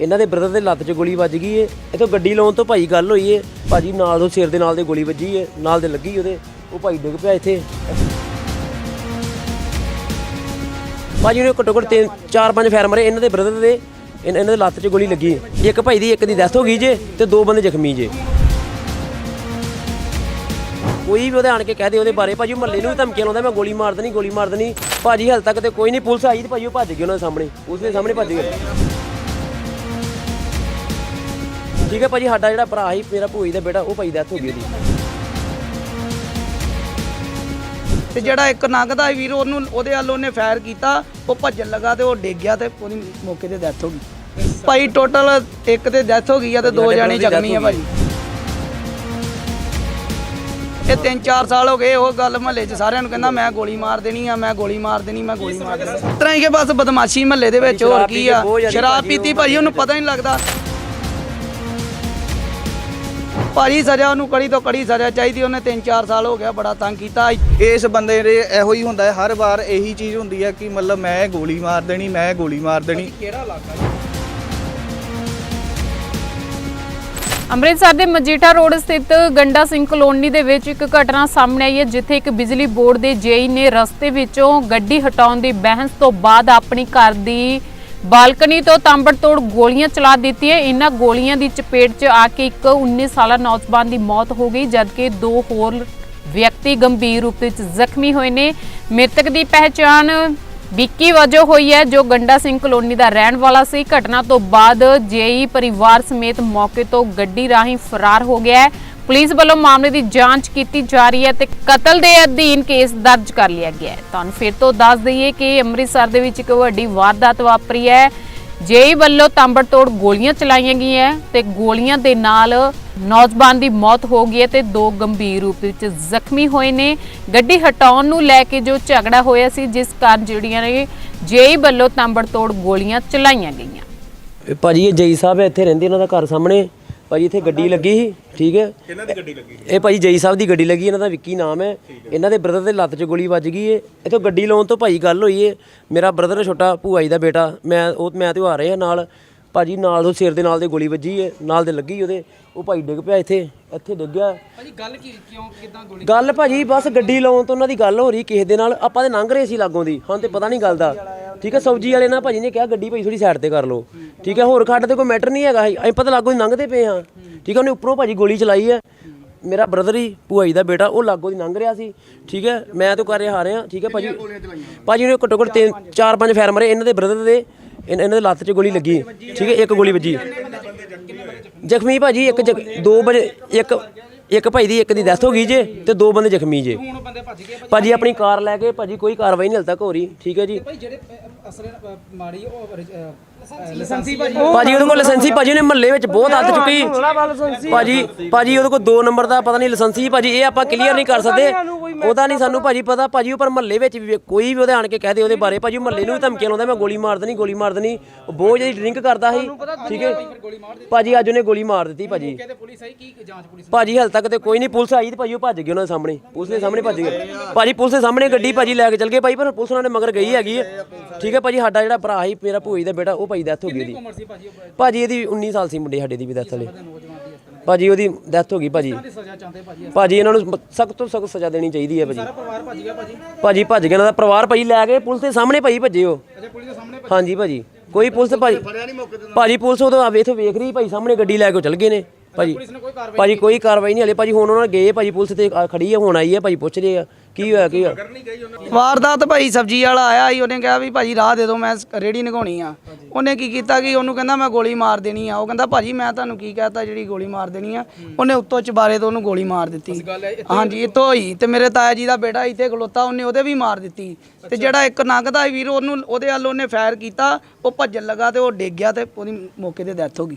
ਇਹਨਾਂ ਦੇ ਬ੍ਰਦਰ ਦੇ ਲੱਤ 'ਚ ਗੋਲੀ ਵੱਜ ਗਈ ਏ। ਇਥੋਂ ਗੱਡੀ ਲਾਉਣ ਤੋਂ ਭਾਈ ਗੱਲ ਹੋਈ ਏ। ਭਾਜੀ ਨਾਲ ਉਹ ਸਿਰ ਦੇ ਨਾਲ ਦੇ ਗੋਲੀ ਵੱਜੀ ਏ। ਨਾਲ ਦੇ ਲੱਗੀ ਉਹਦੇ। ਉਹ ਭਾਈ ਡਿੱਗ ਪਿਆ ਇੱਥੇ। ਭਾਜੀ ਨੇ ਘੱਟੋ ਘੱਟ ਤਿੰਨ, ਚਾਰ ਪੰਜ ਫੈਰ ਮਾਰੇ ਇਹਨਾਂ ਦੇ ਬ੍ਰਦਰ ਦੇ। ਇਨ- ਇਹਨਾਂ ਦੇ ਲੱਤ 'ਚ ਗੋਲੀ ਲੱਗੀ ਏ। ਇੱਕ ਭਾਈ ਦੀ ਇੱਕ ਦੀ ਡੈਥ ਹੋ ਗਈ ਜੇ ਤੇ ਦੋ ਬੰਦੇ ਜ਼ਖਮੀ ਜੇ। ਕੋਈ ਵੀ ਉਹਦੇ ਆਣ ਕੇ ਕਹਿ ਦੇ ਉਹਦੇ ਬਾਰੇ, ਭਾਜੀ ਮਹੱਲੇ ਨੂੰ ਵੀ ਧਮਕੀਆਂ ਲਾਉਂਦਾ, ਮੈਂ ਗੋਲੀ ਮਾਰ ਦੇਣੀ, ਗੋਲੀ ਮਾਰ ਦੇਣੀ। ਭਾਜੀ ਹਾਲ ਤੱਕ ਤੇ ਕੋਈ ਨਹੀਂ, ਪੁਲਿਸ ਆਈ ਤੇ ਭਾਜੀ ਉਹ ਭੱਜ ਗਏ ਉਹਨਾਂ ਦੇ ਸਾਹਮਣੇ। ਉਸ ਦੇ ਸਾਹਮਣੇ ਭੱਜ ਗਏ। ਠੀਕ ਹੈ ਭਾਜੀ ਸਾਡਾ ਜਿਹੜਾ ਭਰਾ ਸੀ ਮੇਰਾ ਭੂਈ ਦਾ ਬੇਟਾ ਉਹ ਭਾਈ ਡੈਥ ਹੋ ਗਈ ਉਹਦੀ। ਤੇ ਜਿਹੜਾ ਇੱਕ ਨੰਗਦਾ ਵੀਰ ਉਹਨੂੰ ਉਹਦੇ ਵੱਲ ਉਹਨੇ ਫਾਇਰ ਕੀਤਾ ਉਹ ਭੱਜਣ ਲੱਗਾ ਤੇ ਉਹ ਡਿੱਗ ਗਿਆ ਤੇ ਉਹਦੀ ਮੌਕੇ ਤੇ ਡੈਥ ਹੋ ਗਈ। ਭਾਈ ਟੋਟਲ ਇੱਕ ਤੇ ਡੈਥ ਹੋ ਗਈ ਆ ਤੇ ਦੋ ਜਾਣੇ ਜ਼ਖਮੀ ਆ ਭਾਈ ਇਹ 3-4 ਸਾਲ ਹੋ ਗਏ ਉਹ ਗੱਲ ਮਹੱਲੇ 'ਚ ਸਾਰਿਆਂ ਨੂੰ ਕਹਿੰਦਾ ਮੈਂ ਗੋਲੀ ਮਾਰ ਦੇਣੀ ਆ ਮੈਂ ਗੋਲੀ ਮਾਰ ਦੇਣੀ ਮੈਂ ਗੋਲੀ ਮਾਰ ਦੇਣੀ। ਇਸ ਤਰ੍ਹਾਂ ਹੀ ਕਿ ਬਸ ਬਦਮਾਸ਼ੀ ਮਹੱਲੇ ਦੇ ਵਿੱਚ ਹੋਰ ਕੀ ਆ? ਸ਼ਰਾਬ ਪੀਤੀ ਭਾਜੀ ਉਹਨੂੰ ਪਤਾ ਹੀ ਨਹੀਂ ਲੱਗਦਾ। ਭਾਜੀ ਸਜ਼ਾ ਉਹਨੂੰ ਕੜੀ ਤੋਂ ਕੜੀ ਸਜ਼ਾ ਚਾਹੀਦੀ ਉਹਨੇ 3-4 ਸਾਲ ਹੋ ਗਿਆ ਬੜਾ ਤੰਗ ਕੀਤਾ। ਇਸ ਬੰਦੇ ਦੇ ਇਹੋ ਹੀ ਹੁੰਦਾ ਹੈ ਹਰ ਵਾਰ ਇਹੀ ਚੀਜ਼ ਹੁੰਦੀ ਹੈ ਕਿ ਮਤਲਬ ਮੈਂ ਗੋਲੀ ਮਾਰ ਦੇਣੀ ਮੈਂ ਗੋਲੀ ਮਾਰ ਦੇਣੀ। ਅੰਮ੍ਰਿਤਸਰ ਦੇ ਮਜੀਠਾ ਰੋਡ ਸਥਿਤ ਗੰਡਾ ਸਿੰਘ ਕਲੋਨੀ ਦੇ ਵਿੱਚ ਇੱਕ ਘਟਨਾ ਸਾਹਮਣੇ ਆਈ ਹੈ ਜਿੱਥੇ ਇੱਕ ਬਿਜਲੀ ਬੋਰਡ ਦੇ ਜੇਈ ਨੇ ਰਸਤੇ ਵਿੱਚੋਂ ਗੱਡੀ ਹਟਾਉਣ ਦੀ ਬਹਿਸ ਤੋਂ ਬਾਅਦ ਆਪਣੀ ਘਰ ਦੀ ਬਾਲਕਨੀ ਤੋਂ ਤਾਂਬੜਤੋੜ ਗੋਲੀਆਂ ਚਲਾ ਦਿੱਤੀਆਂ। ਇਹਨਾਂ ਗੋਲੀਆਂ ਦੀ ਚਪੇਟ 'ਚ ਆ ਕੇ ਇੱਕ 19 ਸਾਲਾ ਨੌਜਵਾਨ ਦੀ ਮੌਤ ਹੋ ਗਈ, ਜਦਕਿ ਦੋ ਹੋਰ ਵਿਅਕਤੀ ਗੰਭੀਰ ਰੂਪ ਵਿੱਚ ਜ਼ਖਮੀ ਹੋਏ ਨੇ। ਮ੍ਰਿਤਕ ਦੀ ਪਹਿਚਾਣ ਵਿੱਕੀ ਵਜੋਂ ਹੋਈ ਹੈ, ਜੋ ਗੰਡਾ ਸਿੰਘ ਕਲੋਨੀ ਦਾ ਰਹਿਣ ਵਾਲਾ ਸੀ। ਘਟਨਾ ਤੋਂ ਬਾਅਦ ਜੇਈ ਪਰਿਵਾਰ ਸਮੇਤ ਮੌਕੇ ਤੋਂ ਗੱਡੀ ਰਾਹੀਂ ਫਰਾਰ ਹੋ ਗਿਆ ਹੈ। ਪੁਲਿਸ ਵੱਲੋਂ ਮਾਮਲੇ ਦੀ ਜਾਂਚ ਕੀਤੀ ਜਾ ਰਹੀ ਹੈ ਤੇ ਕਤਲ ਦੇ ਅਧੀਨ ਕੇਸ ਦਰਜ ਕਰ ਲਿਆ ਗਿਆ ਹੈ। ਤੁਹਾਨੂੰ ਫਿਰ ਤੋਂ ਦੱਸ ਦਈਏ ਕਿ ਅੰਮ੍ਰਿਤਸਰ ਦੇ ਵਿੱਚ ਇੱਕ ਵੱਡੀ ਵਾਰਦਾਤ ਵਾਪਰੀ ਹੈ। ਜੇਈ ਵੱਲੋਂ ਤਾਂਬੜਤੋੜ ਗੋਲੀਆਂ ਚਲਾਈਆਂ ਗਈਆਂ ਤੇ ਗੋਲੀਆਂ ਦੇ ਨਾਲ ਨੌਜਵਾਨ ਦੀ ਮੌਤ ਹੋ ਗਈ ਹੈ ਤੇ ਦੋ ਗੰਭੀਰ ਰੂਪ ਵਿੱਚ ਜ਼ਖਮੀ ਹੋਏ ਨੇ। ਗੱਡੀ ਹਟਾਉਣ ਨੂੰ ਲੈ ਕੇ ਜੋ ਝਗੜਾ ਹੋਇਆ ਸੀ, ਜਿਸ ਕਾਰਨ ਜਿਹੜੀਆਂ ਨੇ ਜੇਈ ਵੱਲੋਂ ਤਾਂਬੜਤੋੜ ਗੋਲੀਆਂ ਚਲਾਈਆਂ ਗਈਆਂ। ਭਾਜੀ ਇਹ ਜਈ ਸਾਹਿਬ ਇੱਥੇ ਰਹਿੰਦੇ, ਇਹਨਾਂ ਦਾ ਘਰ ਸਾਹਮਣੇ। ਭਾਜੀ ਇੱਥੇ ਗੱਡੀ ਲੱਗੀ ਸੀ ਠੀਕ ਹੈ। ਕਿਹਨਾਂ ਦੀ ਗੱਡੀ ਲੱਗੀ ਇਹ ਭਾਜੀ ਜਈ ਸਾਹਿਬ ਦੀ ਗੱਡੀ ਲੱਗੀ ਇਹਨਾਂ ਦਾ ਵਿੱਕੀ ਨਾਮ ਹੈ। ਇਹਨਾਂ ਦੇ ਬ੍ਰਦਰ ਦੇ ਲੱਤ 'ਚ ਗੋਲੀ ਵੱਜ ਗਈ ਏ। ਇਥੋਂ ਗੱਡੀ ਲਾਉਣ ਤੋਂ ਭਾਈ ਗੱਲ ਹੋਈ ਏ। ਮੇਰਾ ਬ੍ਰਦਰ ਛੋਟਾ ਭੂਆ ਜੀ ਦਾ ਬੇਟਾ। ਮੈਂ ਉਹ ਮੈਂ ਤੇ ਉਹ ਆ ਰਹੇ ਆ ਨਾਲ। ਭਾਜੀ ਨਾਲ ਉਹ ਸਿਰ ਦੇ ਨਾਲ ਦੇ ਗੋਲੀ ਵੱਜੀ ਏ ਨਾਲ ਦੇ ਲੱਗੀ ਉਹਦੇ। ਉਹ ਭਾਈ ਡਿੱਗ ਪਿਆ ਇੱਥੇ ਇੱਥੇ ਡਿੱਗ ਗਿਆ। ਭਾਜੀ ਗੱਲ ਕੀ ਕਿਉਂ ਕਿਦਾਂ ਗੋਲੀ ਗੱਲ ਭਾਜੀ ਬਸ ਗੱਡੀ ਲਾਉਣ ਤੋਂ ਉਹਨਾਂ ਦੀ ਗੱਲ ਹੋ ਰਹੀ ਕਿਸੇ ਦੇ ਨਾਲ। ਆਪਾਂ ਤੇ ਲੰਘ ਰਹੇ ਸੀ ਲਾਗੋਂ ਦੀ ਹਾਂ ਤੇ ਪਤਾ ਨਹੀਂ ਗੱਲ ਦਾ। ਠੀਕ ਹੈ ਸਬਜ਼ੀ ਵਾਲੇ ਨਾਲ ਭਾਜੀ ਨੇ ਕਿਹਾ ਗੱਡੀ ਭਾਈ ਥੋੜੀ ਸਾਈਡ ਤੇ ਕਰ ਲਓ। ਠੀਕ ਹੈ ਹੋਰ ਖੱਡ ਤੇ ਕੋਈ ਮੈਟਰ ਨਹੀਂ ਹੈਗਾ ਅਸੀਂ ਪਤਾ ਲਾਗੋਂ ਲੰਘਦੇ ਪਏ ਹਾਂ। ਠੀਕ ਹੈ ਉਹਨੇ ਉੱਪਰੋਂ ਭਾਜੀ ਗੋਲੀ ਚਲਾਈ ਹੈ। ਮੇਰਾ ਬ੍ਰਦਰ ਹੀ ਭੂਆ ਜੀ ਦਾ ਬੇਟਾ ਉਹ ਲਾਗੋਂ ਦੀ ਲੰਘ ਰਿਹਾ ਸੀ। ਠੀਕ ਹੈ ਮੈਂ ਤਾਂ ਕਰ ਰਿਹਾ ਆ ਰਿਹਾ ਠੀਕ ਹੈ ਭਾਜੀ ਭਾਜੀ ਨੇ ਘੱਟੋ ਘੱਟ ਤਿੰਨ ਚਾਰ ਪੰਜ ਫੈਰ ਮਰੇ ਇਹਨਾਂ ਦੇ ਬ੍ਰਦਰ ਦੇ ਇਹਨਾਂ ਦੇ ਲੱਤ 'ਚ ਗੋਲੀ ਲੱਗੀ। ਠੀਕ ਹੈ ਇੱਕ ਗੋਲੀ ਵੱਜੀ। ਜ਼ਖਮੀ ਭਾਜੀ ਇੱਕ ਦੋ ਵਜੇ ਇੱਕ ਇੱਕ ਭਾਈ ਦੀ ਇੱਕ ਦੀ ਡੈਥ ਹੋ ਗਈ ਜੇ ਤੇ ਦੋ ਬੰਦੇ ਜ਼ਖਮੀ ਜੇ। ਹੁਣ ਬੰਦੇ ਭੱਜ ਗਏ ਭਾਜੀ ਆਪਣੀ ਕਾਰ ਲੈ ਕੇ ਭਾਜੀ ਕੋਈ ਕਾਰਵਾਈ ਨਹੀਂ ਹਲ ਤੱਕ ਹੋ ਰਹੀ ਠੀਕ ਹੈ ਜੀ। ਭਾਈ ਜਿਹੜੇ ਅਸਲ ਮਾੜੀ ਉਹ ਲਾਇਸੈਂਸੀ ਭਾਜੀ। ਭਾਜੀ ਉਹਦੇ ਕੋਲ ਲਾਇਸੈਂਸੀ ਭਾਜੀ ਨੇ ਮਹੱਲੇ ਵਿੱਚ ਬਹੁਤ ਹੱਦ ਚੁੱਕੀ। ਭਾਜੀ ਭਾਜੀ ਉਹਦੇ ਕੋਲ ਦੋ ਨੰਬਰ ਦਾ ਪਤਾ ਨਹੀਂ ਲਾਇਸੈਂਸੀ ਭਾਜੀ ਇਹ ਆਪਾਂ ਕਲੀਅਰ ਨਹੀਂ ਕਰ ਸਕਦੇ। ਉਹਦਾ ਨਹੀਂ ਸਾਨੂੰ ਭਾਜੀ ਪਤਾ। ਭਾਜੀ ਉਹ ਪਰ ਮਹੱਲੇ ਵਿੱਚ ਵੀ ਕੋਈ ਵੀ ਉਹਦੇ ਆਣ ਕੇ ਕਹਿ ਦੇ ਉਹਦੇ ਬਾਰੇ। ਭਾਜੀ ਮਹੱਲੇ ਨੂੰ ਵੀ ਧਮਕੀਆਂ ਲਾਉਂਦਾ ਮੈਂ ਗੋਲੀ ਮਾਰ ਦੇਣੀ ਗੋਲੀ ਮਾਰ ਦੇਣੀ। ਉਹ ਬਹੁਤ ਜ਼ਿਆਦਾ ਡਰਿੰਕ ਕਰਦਾ ਸੀ। ਠੀਕ ਹੈ? ਭਾਜੀ ਅੱਜ ਉਹਨੇ ਗੋਲੀ ਮਾਰ ਦਿੱਤੀ ਭਾਜੀ। ਕਹਿੰਦੇ ਪੁਲਿਸ ਆਈ ਕੀ ਜਾਂਚ ਪੁਲਿਸ ਭਾਜੀ ਹਾਲ ਤੱਕ ਤੇ ਕੋਈ ਨਹੀਂ ਪੁਲਿਸ ਆਈ ਤੇ ਭਾਜੀ ਉਹ ਭੱਜ ਗਏ ਉਹਨਾਂ ਦੇ ਸਾਹਮਣੇ। ਪੁਲਿਸ ਦੇ ਸਾਹਮਣੇ ਭੱਜ ਗਏ। ਭਾਜੀ ਪੁਲਿਸ ਦੇ ਸਾਹਮਣੇ ਗੱਡੀ ਭਾਜੀ ਲੈ ਕੇ ਚਲ ਗਏ ਭਾਈ ਪਰ ਪੁਲਿਸ ਉਹਨਾਂ ਦੇ ਮਗਰ ਗਈ ਹੈਗੀ। ਹੈ ਠੀਕ ਹੈ? ਭਾਜੀ ਸਾਡਾ ਜਿਹੜਾ ਭਰਾ ਸੀ ਮੇਰਾ ਭੂਈ ਦਾ ਬੇਟਾ ਉਹ ਭਾਈ ਡੈਥ ਹੋ ਗਈ ਉਹਦੀ। ਸੀ ਭਾਜੀ ਉਹ ਭਾਜੀ ਇਹਦੀ 19 ਸਾਲ ਸੀ ਮੁੰਡੇ ਸਾਡੇ ਦੀ ਵੀ ਡੈਥ ਵਾਲੇ। ਭਾਜੀ ਉਹਦੀ ਡੈਥ ਹੋ ਗਈ ਭਾਜੀ। ਸਜ਼ਾ ਚਾਹੁੰਦੇ ਭਾਜੀ ਭਾਜੀ ਇਹਨਾਂ ਨੂੰ ਸਖਤ ਤੋਂ ਸਖਤ ਸਜ਼ਾ ਦੇਣੀ ਚਾਹੀਦੀ ਹੈ ਭਾਜੀ। ਪਰਿਵਾਰ ਭੱਜ ਗਿਆ ਭਾਜੀ? ਭਾਜੀ ਭੱਜ ਗਿਆ ਇਹਨਾਂ ਦਾ ਪਰਿਵਾਰ ਭਾਜੀ ਲੈ ਕੇ ਪੁਲਿਸ ਦੇ ਸਾਹਮਣੇ ਭਾਜੀ ਭੱਜੇ ਉਹ। ਅੱਛਾ ਪੁਲਿਸ ਦੇ ਸਾਹਮਣੇ ਹਾਂਜੀ ਭਾਜੀ ਕੋਈ ਪੁਲਿਸ ਭਾਜੀ ਭਾਜੀ ਪੁਲਿਸ ਉਦੋਂ ਆਵੇ ਇੱਥੇ ਵੇਖ ਰਹੀ ਭਾਈ ਸਾਹਮਣੇ ਗੱਡੀ ਲੈ ਕੇ ਉਹ ਚਲ ਗਏ ਨੇ। ਭਾਜੀ ਭਾਜੀ ਕੋਈ ਕਾਰਵਾਈ ਨਹੀਂ ਹਲੇ। ਭਾਜੀ ਹੁਣ ਉਹਨਾਂ ਗਏ ਭਾਜੀ ਪੁਲਿਸ ਤੇ ਆ ਖੜੀ ਹੈ ਹੁਣ ਆਈ ਹੈ ਭਾਜੀ ਪੁੱਛ ਰਹੇ ਆ। ਕੀ ਹੋਇਆ ਕੀ ਹੋਇਆ? ਵਾਰਦਾਤ ਭਾਈ ਸਬਜ਼ੀ ਵਾਲਾ ਆਇਆ ਸੀ ਉਹਨੇ ਕਿਹਾ ਵੀ ਭਾਜੀ ਰਾਹ ਦੇ ਦਿਓ ਮੈਂ ਰੇੜੀ ਨਗਾਉਣੀ ਆ। ਉਹਨੇ ਕੀ ਕੀਤਾ ਕਿ ਉਹਨੂੰ ਕਹਿੰਦਾ ਮੈਂ ਗੋਲੀ ਮਾਰ ਦੇਣੀ ਆ। ਉਹ ਕਹਿੰਦਾ ਭਾਜੀ ਮੈਂ ਤੁਹਾਨੂੰ ਕੀ ਕਹਤਾ ਜਿਹੜੀ ਗੋਲੀ ਮਾਰ ਦੇਣੀ ਆ ਉਹਨੇ ਉੱਤੋਂ ਚਬਾਰੇ ਤੋਂ ਉਹਨੂੰ ਗੋਲੀ ਮਾਰ ਦਿੱਤੀ। ਹਾਂਜੀ ਇੱਥੋਂ ਹੀ। ਤੇ ਮੇਰੇ ਤਾਇਆ ਜੀ ਦਾ ਬੇਟਾ ਇੱਥੇ ਖਲੋਤਾ ਉਹਨੇ ਉਹਦੇ ਵੀ ਮਾਰ ਦਿੱਤੀ। ਤੇ ਜਿਹੜਾ ਇੱਕ ਨੰਗਦਾ ਵੀਰ ਉਹਨੂੰ ਉਹਦੇ ਵੱਲ ਉਹਨੇ ਫਾਇਰ ਕੀਤਾ ਉਹ ਭੱਜਣ ਲੱਗਾ ਤੇ ਉਹ ਡਿੱਗ ਗਿਆ ਤੇ ਉਹਦੀ ਮੌਕੇ ਤੇ ਡੈਥ ਹੋ ਗਈ।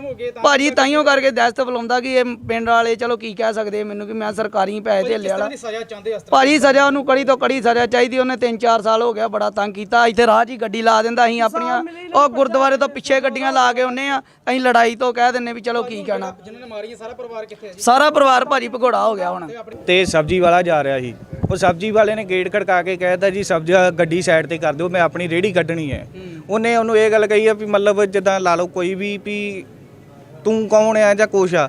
ਹੋ ਗਏ ਤਾਂ ਭਾਜੀ ਤਾਈਓ ਕਰਕੇ ਦਹਿਸ਼ਤ ਬੁਲਾਉਂਦਾ ਕਿ ਇਹ ਪਿੰਡ ਵਾਲੇ ਚਲੋ ਕੀ ਕਹਿ ਸਕਦੇ ਮੈਨੂੰ ਕਿ ਮੈਂ ਸਰਕਾਰੀ ਪੈਸੇ ਧੇਲੇ ਵਾਲਾ ਸਜ਼ਾ ਚਾਹੁੰਦੇ ਭਾਜੀ ਸਜ਼ਾ ਉਹਨੂੰ ਕੜੀ ਤੋਂ ਕੜੀ ਸਜ਼ਾ ਚਾਹੀਦੀ ਉਹਨੇ 3-4 ਸਾਲ ਹੋ ਗਿਆ ਬੜਾ ਤੰਗ ਕੀਤਾ। ਇੱਥੇ ਰਾਹ 'ਚ ਹੀ ਗੱਡੀ ਲਾ ਦਿੰਦਾ ਅਸੀਂ ਆਪਣੀਆਂ। ਉਹ ਗੁਰਦੁਆਰੇ ਤੋਂ ਪਿੱਛੇ ਗੱਡੀਆਂ ਲਾ ਕੇ ਆਉਨੇ ਆ। ਅਸੀਂ ਲੜਾਈ ਤੋਂ ਕਹਿ ਦਿੰਨੇ ਵੀ ਚਲੋ ਕੀ ਕਹਿਣਾ। ਜਿਨ੍ਹਾਂ ਨੇ ਮਾਰੀ ਹੈ ਸਾਰਾ ਪਰਿਵਾਰ ਕਿੱਥੇ ਹੈ ਜੀ? ਸਾਰਾ ਪਰਿਵਾਰ ਭਾਜੀ ਭਗੌੜਾ ਹੋ ਗਿਆ ਹੁਣ। ਤੇ ਸਬਜ਼ੀ ਵਾਲਾ ਜਾ ਰਿਹਾ ਸੀ। ਉਹ ਸਬਜ਼ੀ ਵਾਲੇ ਨੇ ਗੇਟ ਖੜਕਾ ਕੇ ਕਹਿਤਾ ਜੀ ਸਬਜ਼ੀ ਗੱਡੀ ਸਾਈਡ ਤੇ ਕਰ ਦਿਓ ਮੈਂ ਆਪਣੀ ਰੇੜੀ ਕੱਢਣੀ ਹੈ। ਉਹਨੇ ਉਹਨੂੰ ਇਹ ਗੱਲ ਕਹੀ ਆ ਵੀ ਮਤਲਬ ਜਿੱਦਾਂ ਲਾ ਲਓ ਕੋਈ ਵੀ ਵੀ ਤੂੰ ਕੌਣ ਆ ਜਾਂ ਕੁਛ ਆ?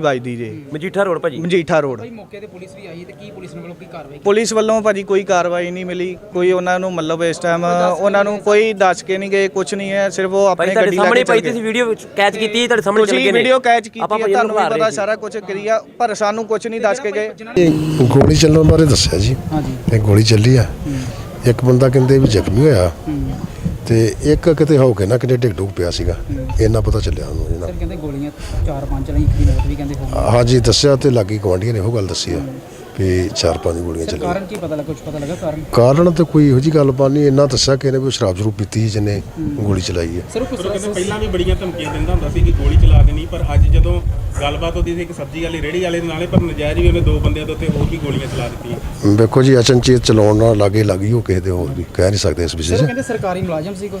ਵੱਜਦੀ ਜੇ। ਮਜੀਠਾ ਰੋਡ ਭਾਜੀ? ਮਜੀਠਾ ਰੋਡ। ਭਾਈ ਮੌਕੇ ਤੇ ਪੁਲਿਸ ਵੀ ਆਈ ਤੇ ਕੀ ਪੁਲਿਸ ਨੇ ਵੱਲੋਂ ਕੀ ਕਾਰਵਾਈ ਪੁਲਿਸ ਵੱਲੋਂ ਭਾਜੀ ਕੋਈ ਕਾਰਵਾਈ ਨਹੀਂ ਮਿਲੀ। ਕੋਈ ਉਹਨਾਂ ਨੂੰ ਮਤਲਬ ਇਸ ਟਾਈਮ ਉਹਨਾਂ ਨੂੰ ਕੋਈ ਦੱਸ ਕੇ ਨਹੀਂ ਗਏ ਕੁਝ ਨਹੀਂ ਹੈ। ਸਿਰਫ ਉਹ ਆਪਣੇ ਤੁਹਾਡੇ ਗੱਡੀ ਲੈ ਸਾਹਮਣੇ ਕੇ ਭਾਈ ਚੱਲ ਤੁਸੀਂ ਗਏ ਵੀਡੀਓ ਕੈਚ ਕੀਤੀ ਤੁਹਾਡੇ ਸਾਹਮਣੇ ਚੱਲ ਤੁਸੀਂ ਗਏ ਨੇ। ਵੀਡੀਓ ਕੈਚ ਕੀਤੀ ਆਪਾਂ ਹੈ ਭਾਜੀ ਤੁਹਾਨੂੰ ਵੀ ਪਤਾ ਸਾਰਾ ਕੁਝ ਕਰੀਆ ਪਰ ਸਾਨੂੰ ਕੁਝ ਨਹੀਂ ਦੱਸ ਕੇ ਗਏ। ਇਹ ਗੋਲੀ ਚੱਲਣ ਬਾਰੇ ਦੱਸਿਆ ਜੀ। ਹਾਂਜੀ। ਇਹ ਗੋਲੀ ਚੱਲੀ ਆ। ਇੱਕ ਬੰਦਾ ਕਹਿੰਦੇ ਵੀ ਜ਼ਖਮੀ ਹੋਇਆ। ਤੇ ਇੱਕ ਕਿਤੇ ਹੋ ਕੇ ਨਾ ਕਿਤੇ ਡਿੱਗ ਡੁੱਗ ਪਿਆ ਸੀਗਾ। ਇੰਨਾ ਪਤਾ ਚੱਲਿਆ ਉਹਨੂੰ ਜੀ ਨਾ। ਸਰ ਕਹਿੰਦੇ ਗੋਲੀਆਂ ਚਾਰ ਪੰਜ ਚਲਾਈ ਇੱਕ ਦੀ ਮੌਤ ਵੀ ਕਹਿੰਦੇ ਹੋ ਗਈ। ਹਾਂਜੀ ਦੱਸਿਆ ਤੇ ਲਾਗੀ ਗਵਾਂਢੀਆਂ ਨੇ ਉਹ ਗੱਲ ਦੱਸੀ ਆ। ਵੀ ਚਾਰ ਪੰਜ ਗੋਲੀਆਂ ਸਰ ਚੱਲੀਆਂ। ਕਾਰਨ ਕੀ ਪਤਾ ਲੱਗਾ ਕੁਝ ਪਤਾ ਲੱਗਾ ਕਾਰਨ? ਕਾਰਨ ਤਾਂ ਕੋਈ ਇਹੋ ਜੀ ਗੱਲਬਾਤ ਨਹੀਂ ਇੰਨਾ ਦੱਸਿਆ ਕਿ ਇਹਨੇ ਵੀ ਸ਼ਰਾਬ ਜ਼ਰੂਰ ਪੀਤੀ ਸੀ ਜਿਹਨੇ ਗੋਲੀ ਚਲਾਈ ਹੈ। ਸਰ ਕਹਿੰਦੇ ਪਹਿਲਾਂ ਵੀ ਬੜੀਆਂ ਧਮਕੀਆਂ ਦਿੰਦਾ ਹੁੰਦਾ ਸੀ ਕਿ ਗੋਲੀ ਚਲਾ ਦੇਣੀ ਪਰ ਅੱਜ ਜਦੋਂ ਗੱਲਬਾਤ ਹੁੰਦੀ ਸੀ ਇੱਕ ਸਬਜ਼ੀ ਵਾਲੀ ਰੇੜੀ ਵਾਲੇ ਦੇ ਨਾਲੇ ਪਰ ਨਜਾਇਜ਼ ਵੀ ਉਹਨੇ ਦੋ ਬੰਦਿਆਂ ਦੇ ਉੱਤੇ ਹੋਰ ਵੀ ਗੋਲੀਆਂ ਚਲਾ ਦਿੱਤੀਆਂ। ਵੇਖੋ ਜੀ ਅਚਨਚੇਤ ਚਲਾਉਣ ਨਾਲ ਲਾਗੇ ਲੱਗੀ ਉਹ ਕਿਸੇ ਦੇ ਹੋਰ ਵੀ ਕਹਿ ਨਹੀਂ ਸਕਦੇ ਇਸ ਵਿਸ਼ੇ ਸਰ 'ਚ ਕਹਿੰਦੇ ਸਰਕਾਰੀ ਮੁਲਾਜ਼ਮ ਸੀ ਕੋਈ?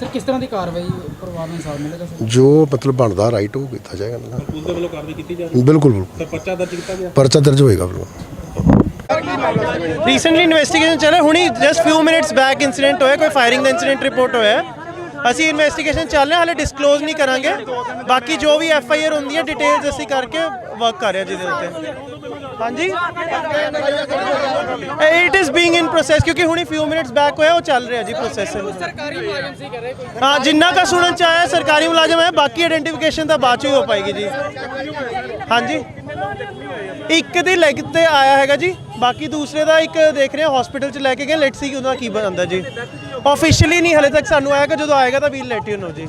ਸਰ ਕਿਸ ਤਰ੍ਹਾਂ ਦੀ ਕਾਰਵਾਈ ਪਰਿਵਾਰ ਨੂੰ ਇਨਸਾਫ ਮਿਲੇਗਾ ਸਰ? ਜੋ ਮਤਲਬ ਬਣਦਾ ਰਾਈਟ ਉਹ ਕੀਤਾ ਜਾਏਗਾ ਨਾ। ਪੁਲਿਸ ਦੇ ਵੱਲੋਂ ਕਾਰਵਾਈ ਕੀਤੀ ਜਾ ਰਹੀ ਬਿਲਕੁਲ ਬਿਲਕੁਲ। ਤਾਂ ਪਰਚਾ ਦਰਜ ਕੀਤਾ ਗਿਆ? ਪਰਚਾ ਦਰਜ ਹੋਏਗਾ ਬਿਲਕੁਲ। ਰੀਸੈਂਟਲੀ ਇਨਵੈਸਟੀਗੇਸ਼ਨ ਚੱਲ ਰਿਹਾ ਹੁਣੀ just few minutes back incident ਹੋਇਆ ਕੋਈ ਫਾਇਰਿੰਗ ਦਾ ਇਨਸੀਡੈਂਟ ਰਿਪੋਰਟ ਹੋਇਆ। ਹੈ। ਅਸੀਂ ਇਨਵੈਸਟੀਗੇਸ਼ਨ ਚੱਲ ਰਿਹਾ ਹਾਲੇ ਡਿਸਕਲੋਜ਼ ਨਹੀਂ ਕਰਾਂਗੇ। ਬਾਕੀ ਜੋ ਵੀ ਐਫ ਆਈ ਆਰ ਹੁੰਦੀ ਹੈ ਡਿਟੇਲਸ ਅਸੀਂ ਕਰਕੇ ਵਰਕ ਕਰ ਰਹੇ ਹਾਂ ਜਿਹਦੇ ਉੱਤੇ। ਹਾਂਜੀ? It is being in process ਕਿਉਂਕਿ ਹੁਣੀ ਫਿਊ ਮਿੰਟਸ ਬੈਕ ਹੋਇਆ ਉਹ ਚੱਲ ਰਿਹਾ ਜੀ ਪ੍ਰੋਸੈਸ ਸਰਕਾਰੀ ਮੁਲਾਜ਼ਮ ਸੀ ਕਰੇ ਕੋਈ। ਹਾਂ ਜਿੰਨਾ ਕਾ ਸੁਣਨ ਚ ਆਇਆ ਸਰਕਾਰੀ ਮੁਲਾਜ਼ਮ ਹੈ ਬਾਕੀ ਆਇਡੈਂਟੀਫਿਕੇਸ਼ਨ ਤਾਂ ਬਾਅਦ ਚ ਹੀ ਹੋ ਪਾਏਗੀ ਜੀ। ਹਾਂਜੀ? ਇੱਕ ਦੀ ਲੈਗ ਤੇ ਆਇਆ ਹੈਗਾ ਜੀ ਬਾਕੀ ਦੂਸਰੇ ਦਾ ਇੱਕ ਦੇਖ ਰਹੇ ਹਾਂ ਹਸਪੀਟਲ ਚ ਲੈ ਕੇ ਗਏ ਲੈਟਸ ਸੀ ਕਿ ਉਹਦਾ ਕੀ ਬਣਦਾ ਜੀ। ਆਫੀਸ਼ੀਅਲੀ ਨਹੀਂ ਹਲੇ ਤੱਕ ਸਾਨੂੰ ਆਏਗਾ ਜਦੋਂ ਆਏਗਾ ਤਾਂ ਵੀਲ ਲੈਟ ਯੂ ਨੋ ਜੀ।